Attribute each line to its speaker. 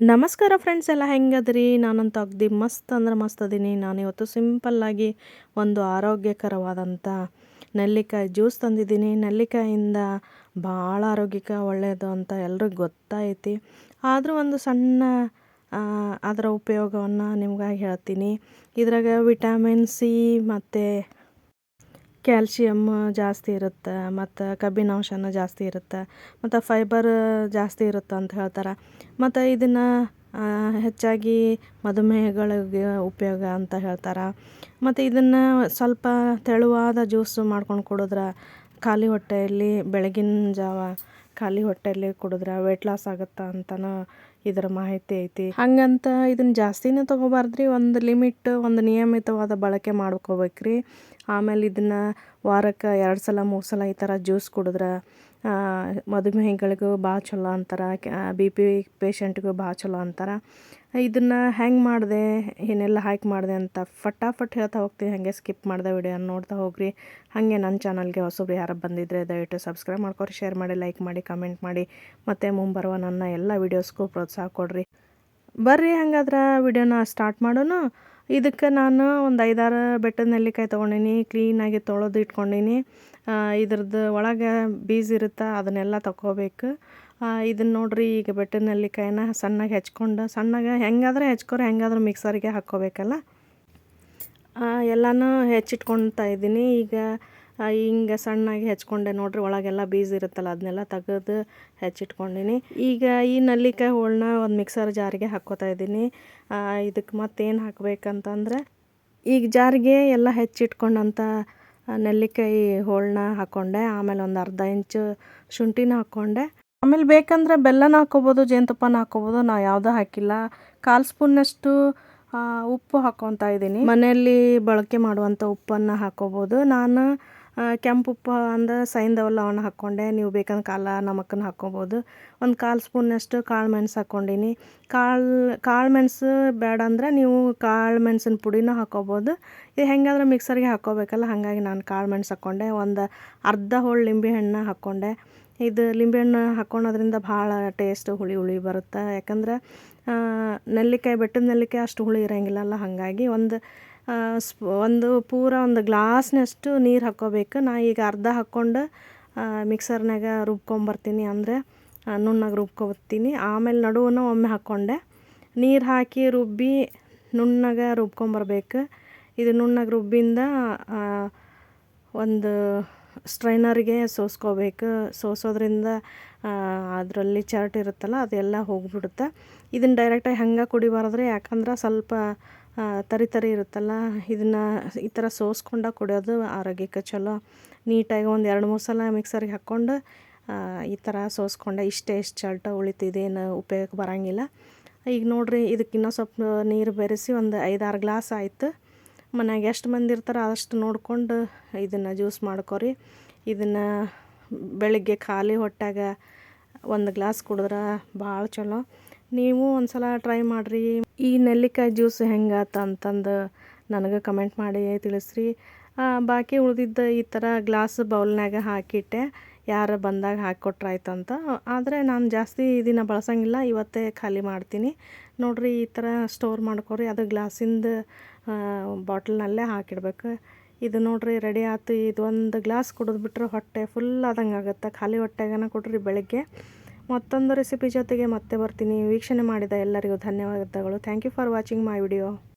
Speaker 1: ನಮಸ್ಕಾರ ಫ್ರೆಂಡ್ಸ್ ಎಲ್ಲ, ಹೆಂಗದ್ರಿ? ನಾನಂತೂ ಅಗ್ದಿ ಮಸ್ತ್ ಅಂದ್ರೆ ಮಸ್ತ್ ಅದೀನಿ. ನಾನು ಇವತ್ತು ಸಿಂಪಲ್ಲಾಗಿ ಒಂದು ಆರೋಗ್ಯಕರವಾದಂಥ ನೆಲ್ಲಿಕಾಯಿ ಜ್ಯೂಸ್ ತಂದಿದ್ದೀನಿ. ನೆಲ್ಲಿಕಾಯಿಂದ ಭಾಳ ಆರೋಗ್ಯಕ್ಕೆ ಒಳ್ಳೆಯದು ಅಂತ ಎಲ್ರಿಗೂ ಗೊತ್ತೈತಿ ಆದರೂ ಒಂದು ಸಣ್ಣ ಅದರ ಉಪಯೋಗವನ್ನು ನಿಮ್ಗಾಗಿ ಹೇಳ್ತೀನಿ. ಇದ್ರಾಗ ವಿಟಮಿನ್ ಸಿ ಮತ್ತು ಕ್ಯಾಲ್ಶಿಯಮ್ ಜಾಸ್ತಿ ಇರುತ್ತೆ, ಮತ್ತು ಕಬ್ಬಿನಾಂಶನೂ ಜಾಸ್ತಿ ಇರುತ್ತೆ, ಮತ್ತು ಫೈಬರ್ ಜಾಸ್ತಿ ಇರುತ್ತೆ ಅಂತ ಹೇಳ್ತಾರೆ. ಮತ್ತು ಇದನ್ನು ಹೆಚ್ಚಾಗಿ ಮಧುಮೇಹಗಳಿಗೆ ಉಪಯೋಗ ಅಂತ ಹೇಳ್ತಾರೆ. ಮತ್ತು ಇದನ್ನು ಸ್ವಲ್ಪ ತೆಳುವಾದ ಜ್ಯೂಸು ಮಾಡ್ಕೊಂಡು ಕುಡಿದ್ರೆ, ಖಾಲಿ ಹೊಟ್ಟೆಯಲ್ಲಿ ಬೆಳಗಿನ ಜಾವ ಖಾಲಿ ಹೊಟ್ಟೆಯಲ್ಲಿ ಕುಡಿದ್ರೆ ವೆಯ್ಟ್ ಲಾಸ್ ಆಗುತ್ತೆ ಅಂತನೂ ಇದರ ಮಾಹಿತಿ ಐತಿ. ಹಂಗಂತ ಇದನ್ನು ಜಾಸ್ತಿನೇ ತೊಗೋಬಾರ್ದ್ರಿ, ಒಂದು ಲಿಮಿಟ್, ಒಂದು ನಿಯಮಿತವಾದ ಬಳಕೆ ಮಾಡ್ಕೋಬೇಕ್ರಿ. ಆಮೇಲೆ ಇದನ್ನು ವಾರಕ್ಕೆ ಎರಡು ಸಲ, ಮೂರು ಸಲ ಈ ಥರ ಜ್ಯೂಸ್ ಕುಡಿದ್ರೆ ಮಧುಮೇಹಿಗಳಿಗೂ ಭಾಳ ಚಲೋ ಅಂತಾರೆ ಬಿ ಪಿ ಪೇಷಂಟ್ಗೂ ಭಾಳ ಚಲೋ ಅಂತಾರೆ. ಇದನ್ನು ಹೆಂಗೆ ಮಾಡಿದೆ, ಏನೆಲ್ಲ ಹಾಕಿ ಮಾಡಿದೆ ಅಂತ ಫಟಾಫಟ್ ಹೇಳ್ತಾ ಹೋಗ್ತೀನಿ. ಹಾಗೆ ಸ್ಕಿಪ್ ಮಾಡಿದೆ ವಿಡಿಯೋ ನೋಡ್ತಾ ಹೋಗ್ರಿ. ಹಾಗೆ ನನ್ನ ಚಾನಲ್ಗೆ ಹೊಸಬ್ರು ಯಾರು ಬಂದಿದ್ದರೆ ದಯವಿಟ್ಟು ಸಬ್ಸ್ಕ್ರೈಬ್ ಮಾಡ್ಕೊರಿ ಶೇರ್ ಮಾಡಿ ಲೈಕ್ ಮಾಡಿ ಕಮೆಂಟ್ ಮಾಡಿ. ಮತ್ತು ಮುಂಬರುವ ನನ್ನ ಎಲ್ಲ ವೀಡಿಯೋಸ್ಗೂ ಪ್ರೋತ್ಸಾಹ ಕೊಡ್ರಿ. ಬರ್ರಿ ಹಂಗಾದ್ರೆ ವಿಡಿಯೋನ ಸ್ಟಾರ್ಟ್ ಮಾಡೋಣ. ಇದಕ್ಕೆ ನಾನು ಒಂದು ಐದಾರು ಬೆಟ್ಟದ ನೆಲ್ಲಿಕಾಯಿ ತೊಗೊಂಡೀನಿ ಕ್ಲೀನಾಗಿ ತೊಳೆದು ಇಟ್ಕೊಂಡೀನಿ. ಇದ್ರದ್ದು ಒಳಗೆ ಬೀಜ ಇರುತ್ತೆ ಅದನ್ನೆಲ್ಲ ತಗೋಬೇಕು ಇದನ್ನು ನೋಡ್ರಿ, ಈಗ ಬೆಟ್ಟದ ನೆಲ್ಲಿಕಾಯಿನ ಸಣ್ಣಗೆ ಹೆಚ್ಕೊಂಡು, ಸಣ್ಣಗೆ ಹೆಂಗಾದ್ರೆ ಹೆಚ್ಕೋರೆ, ಹೆಂಗಾದ್ರೂ ಮಿಕ್ಸರಿಗೆ ಹಾಕ್ಕೋಬೇಕಲ್ಲ. ಎಲ್ಲನೂ ಹೆಚ್ಚಿಟ್ಕೊಳ್ತಾ ಇದ್ದೀನಿ. ಈಗ ಹಿಂಗೆ ಸಣ್ಣಾಗಿ ಹೆಚ್ಕೊಂಡೆ. ನೋಡ್ರಿ, ಒಳಗೆಲ್ಲ ಬೀಜ ಇರುತ್ತಲ್ಲ, ಅದನ್ನೆಲ್ಲ ತೆಗೆದು ಹೆಚ್ಚಿಟ್ಕೊಂಡಿನಿ. ಈಗ ಈ ನಲ್ಲಿಕಾಯಿ ಹೋಳನ್ನ ಒಂದು ಮಿಕ್ಸರ್ ಜಾರಿಗೆ ಹಾಕ್ಕೋತಾ ಇದ್ದೀನಿ. ಇದಕ್ಕೆ ಮತ್ತೇನು ಹಾಕ್ಬೇಕಂತಂದ್ರೆ, ಈಗ ಜಾರಿಗೆ ಎಲ್ಲ ಹೆಚ್ಚಿಟ್ಕೊಂಡಂಥ ನೆಲ್ಲಿಕಾಯಿ ಹೋಳನ್ನ ಹಾಕ್ಕೊಂಡೆ. ಆಮೇಲೆ ಒಂದು ಅರ್ಧ ಇಂಚು ಶುಂಠಿನ ಹಾಕ್ಕೊಂಡೆ. ಆಮೇಲೆ ಬೇಕಂದ್ರೆ ಬೆಲ್ಲನ ಹಾಕ್ಕೋಬೋದು, ಜೇನುತುಪ್ಪನ ಹಾಕ್ಕೋಬೋದು. ನಾ ಯಾವುದೂ ಹಾಕಿಲ್ಲ. ಕಾಲು ಸ್ಪೂನ್ನಷ್ಟು ಉಪ್ಪು ಹಾಕ್ಕೊತಾ ಇದ್ದೀನಿ. ಮನೆಯಲ್ಲಿ ಬಳಕೆ ಮಾಡುವಂಥ ಉಪ್ಪನ್ನು ಹಾಕ್ಕೋಬೋದು. ನಾನು ಕೆಂಪು ಉಪ್ಪು ಅಂದ್ರೆ ಸೈಂಧವ ಲವಣ ಹಾಕ್ಕೊಂಡೆ. ನೀವು ಬೇಕಂದ್ರೆ ಕಾಲ ನಮಕನ್ನು ಹಾಕ್ಕೊಬೋದು. ಒಂದು ಕಾಲು ಸ್ಪೂನಷ್ಟು ಕಾಳು ಮೆಣಸು ಹಾಕ್ಕೊಂಡಿನಿ. ಕಾಳು ಕಾಳು ಮೆಣಸು ಬೇಡ ಅಂದ್ರೆ ನೀವು ಕಾಳು ಮೆಣಸಿನ ಪುಡಿನೂ ಹಾಕ್ಕೊಬೋದು. ಇದು ಹೆಂಗಾದ್ರೆ ಮಿಕ್ಸರ್ಗೆ ಹಾಕ್ಕೋಬೇಕಲ್ಲ, ಹಾಗಾಗಿ ನಾನು ಕಾಳು ಮೆಣಸು ಹಾಕ್ಕೊಂಡೆ. ಒಂದು ಅರ್ಧ ಹೋಳು ಲಿಂಬೆಹಣ್ಣು ಹಾಕ್ಕೊಂಡೆ. ಇದು ಲಿಂಬೆಹಣ್ಣು ಹಾಕ್ಕೊಳೋದ್ರಿಂದ ಭಾಳ ಟೇಸ್ಟ್ ಹುಳಿ ಹುಳಿ ಬರುತ್ತೆ. ಯಾಕಂದ್ರೆ ನೆಲ್ಲಿಕಾಯಿ, ಬೆಟ್ಟದ ನೆಲ್ಲಿಕಾಯಿ ಅಷ್ಟು ಹುಳಿ ಇರೋಂಗಿಲ್ಲಲ್ಲ, ಹಾಗಾಗಿ ಒಂದು ಒಂದು ಪೂರ ಒಂದು ಗ್ಲಾಸ್ನಷ್ಟು ನೀರು ಹಾಕೋಬೇಕು ನಾ ಈಗ ಅರ್ಧ ಹಾಕ್ಕೊಂಡು ಮಿಕ್ಸರ್ನಾಗ ರುಬ್ಕೊಂಬರ್ತೀನಿ ಅಂದರೆ ನುಣ್ಣಗೆ ರುಬ್ಕೊಬತ್ತೀನಿ. ಆಮೇಲೆ ನಡುವನ್ನು ಒಮ್ಮೆ ಹಾಕ್ಕೊಂಡೆ. ನೀರು ಹಾಕಿ ರುಬ್ಬಿ ನುಣ್ಣಗೆ ರುಬ್ಕೊಂಬರ್ಬೇಕು. ಇದು ನುಣ್ಣಗೆ ರುಬ್ಬಿಂದ ಒಂದು ಸ್ಟ್ರೈನರ್ಗೆ ಸೋಸ್ಕೋಬೇಕು. ಸೋಸೋದ್ರಿಂದ ಅದರಲ್ಲಿ ಚರ್ಟ್ ಇರುತ್ತಲ್ಲ, ಅದೆಲ್ಲ ಹೋಗ್ಬಿಡುತ್ತೆ. ಇದನ್ನು ಡೈರೆಕ್ಟಾಗಿ ಹಂಗೆ ಕುಡಿಬಾರ್ದ್ರಿ ಯಾಕಂದ್ರೆ ಸ್ವಲ್ಪ ತರಿ ತರಿ ಇರುತ್ತಲ್ಲ, ಇದನ್ನು ಈ ಥರ ಸೋಸ್ಕೊಂಡು ಕುಡಿಯೋದು ಆರೋಗ್ಯಕ್ಕೆ ಚಲೋ. ನೀಟಾಗಿ ಒಂದು ಎರಡು ಮೂರು ಸಲ ಮಿಕ್ಸರ್ಗೆ ಹಾಕ್ಕೊಂಡು ಈ ಥರ ಸೋಸ್ಕೊಂಡೆ. ಇಷ್ಟೇ ಇಷ್ಟು ಚಲ್ಟ ಉಳಿತಿದೇನು ಉಪಯೋಗಕ್ಕೆ ಬರೋಂಗಿಲ್ಲ. ಈಗ ನೋಡಿರಿ, ಇದಕ್ಕೆ ಇನ್ನೂ ಸ್ವಲ್ಪ ನೀರು ಬೆರೆಸಿ ಒಂದು ಐದಾರು ಗ್ಲಾಸ್ ಆಯಿತು. ಮನ್ಯಾಗ ಎಷ್ಟು ಮಂದಿ ಇರ್ತಾರೆ ಅಷ್ಟು ನೋಡಿಕೊಂಡು ಇದನ್ನು ಜ್ಯೂಸ್ ಮಾಡ್ಕೊರಿ. ಇದನ್ನು ಬೆಳಗ್ಗೆ ಖಾಲಿ ಹೊಟ್ಯಾಗ ಒಂದು ಗ್ಲಾಸ್ ಕುಡಿದ್ರೆ ಭಾಳ ಚಲೋ. ನೀವು ಒಂದು ಸಲ ಟ್ರೈ ಮಾಡಿರಿ. ಈ ನೆಲ್ಲಿಕಾಯಿ ಜ್ಯೂಸ್ ಹೆಂಗಾತ ಅಂತಂದು ನನಗೆ ಕಮೆಂಟ್ ಮಾಡಿ ತಿಳಿಸ್ರಿ. ಬಾಕಿ ಉಳಿದಿದ್ದ ಈ ಥರ ಗ್ಲಾಸ್ ಬೌಲ್ನಾಗ ಹಾಕಿಟ್ಟೆ. ಯಾರು ಬಂದಾಗ ಹಾಕಿಕೊಟ್ರಾಯ್ತು ಅಂತ ಆದರೆ ನಾನು ಜಾಸ್ತಿ ದಿನ ಬಳಸಂಗಿಲ್ಲ. ಇವತ್ತೇ ಖಾಲಿ ಮಾಡ್ತೀನಿ. ನೋಡಿರಿ ಈ ಥರ ಸ್ಟೋರ್ ಮಾಡ್ಕೊರಿ. ಅದು ಗ್ಲಾಸಿಂದ ಬಾಟ್ಲ್ನಲ್ಲೇ ಹಾಕಿಡ್ಬೇಕು. ಇದು ನೋಡಿರಿ ರೆಡಿ ಆಯ್ತು ಇದು ಒಂದು ಗ್ಲಾಸ್ ಕುಡಿದ್ಬಿಟ್ರೆ ಹೊಟ್ಟೆ ಫುಲ್ ಆದಂಗೆ ಆಗುತ್ತೆ. ಖಾಲಿ ಹೊಟ್ಟೆಗನ ಕೊಡ್ರಿ ಬೆಳಗ್ಗೆ. ಮತ್ತೊಂದು ರೆಸಿಪಿ ಜೊತೆಗೆ ಮತ್ತೆ ಬರ್ತೀನಿ. ವೀಕ್ಷಣೆ ಮಾಡಿದ ಎಲ್ಲರಿಗೂ ಧನ್ಯವಾದಗಳು. Thank you for watching my video